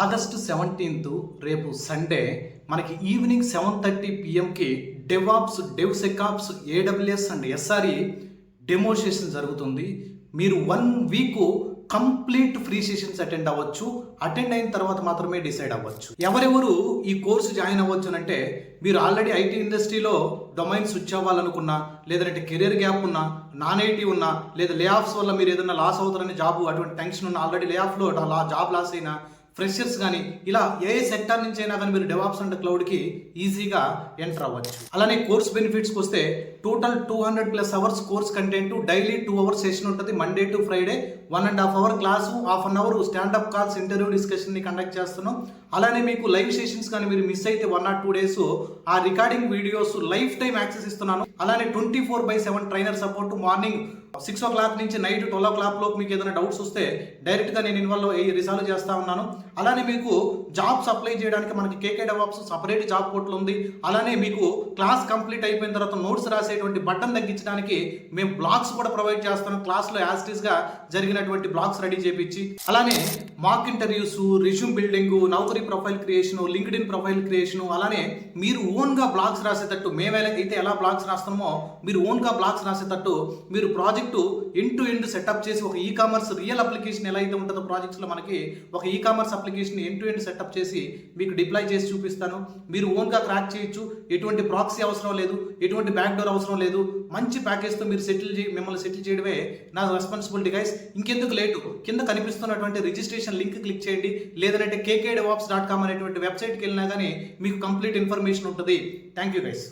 August seventeenth రేపు Sunday మనకి evening seven thirty పిఎంకి DevOps DevSecOps AWS and SRE demo జరుగుతుంది. మీరు one week complete free sessions attend అవ్వచ్చు. Attend అయిన తర్వాత మాత్రమే డిసైడ్ అవ్వచ్చు. ఎవరెవరు ఈ కోర్సు జాయిన్ అవ్వచ్చు అంటే మీరు ఆల్రెడీ ఐటీ ఇండస్ట్రీలో డొమైన్ స్విచ్ అవ్వాలనుకున్నా లేదంటే కెరీర్ గ్యాప్ ఉన్నా నాన్ ఐటీ ఉన్నా లేదా లే ఆఫ్స్ వల్ల మీరు ఏదైనా లాస్ అవుతారని జాబ్ అటువంటి టెన్షన్ ఉన్న ఆల్రెడీ లే ఆఫ్లో జాబ్ లాస్ అయినా ఫ్రెషర్స్ కానీ ఇలా ఏ సెక్టార్ నుంచి అయినా కానీ మీరు డెవాప్స్ అండ్ క్లౌడ్కి ఈజీగా ఎంటర్ అవ్వచ్చు. అలానే కోర్స్ బెనిఫిట్స్కి వస్తే total two hundred plus hours course content daily two hours session ఉంటుంది Monday to Friday. One and half hour class half an hour standup calls interview డిస్కషన్ని conduct చేస్తున్నాం. అలానే మీకు లైవ్ సెషన్స్ కానీ మీరు మిస్ అయితే వన్ ఆర్ టూ డేస్ ఆ recording videos life time access ఇస్తున్నాను. అలానే twenty four by seven trainer support morning six o'clock నుంచి నైట్ ట్వెల్వ్ ఓ క్లాక్ లోపు మీకు ఏదైనా డౌట్స్ వస్తే డైరెక్ట్గా నేను ఇన్వాల్వ్ అయ్యి రిసాల్వ్ చేస్తా ఉన్నాను. అలానే మీకు జాబ్స్ అప్లై చేయడానికి మనకి KK DevOps separate job portal ఉంది. అలానే మీకు క్లాస్ కంప్లీట్ అయిపోయిన తర్వాత నోట్స్ రాసేటువంటి బటన్ తగ్గించడానికి మేము బ్లాగ్స్ కూడా ప్రొవైడ్ చేస్తాం క్లాస్లో యాస్టీస్గా జరిగినటువంటి బ్లాగ్స్ రెడీ చేపించి అలానే mock interviews resume building Naukri profile creation LinkedIn profile creation అలానే మీరు ఓన్గా బ్లాగ్స్ రాసేటట్టు మేము ఎలా అయితే ఎలా బ్లాగ్స్ రాస్తామో మీరు ఓన్గా బ్లాగ్స్ రాసేటట్టు మీరు project end to end setup చేసి ఒక ఈ కామర్స్ రియల్ అప్లికేషన్ ఎలా అయితే ఉంటుందో ప్రాజెక్ట్స్లో మనకి ఒక ecommerce application end to end setup చేసి మీకు డిప్లాయ్ చేసి చూపిస్తాను. మీరు ఓన్గా క్రాక్ చేయొచ్చు. ఎటువంటి ప్రాక్సీ అవసరం లేదు. ఎటువంటి బ్యాక్ డోర్ అవసరం లేదు. మంచి ప్యాకేజ్తో మీరు సెటిల్ చే మిమ్మల్ని సెటిల్ చేయడమే నా రెస్పాన్సిబిలిటీ గైస్ ఇంకెందుకు లేటు కింద కనిపిస్తున్నటువంటి రిజిస్ట్రేషన్ లింక్ క్లిక్ చేయండి. లేదంటే కేకే డాట్ కామ్ అనేటువంటి వెబ్సైట్కి వెళ్ళినా కానీ మీకు కంప్లీట్ ఇన్ఫర్మేషన్ ఉంటుంది. Thank you guys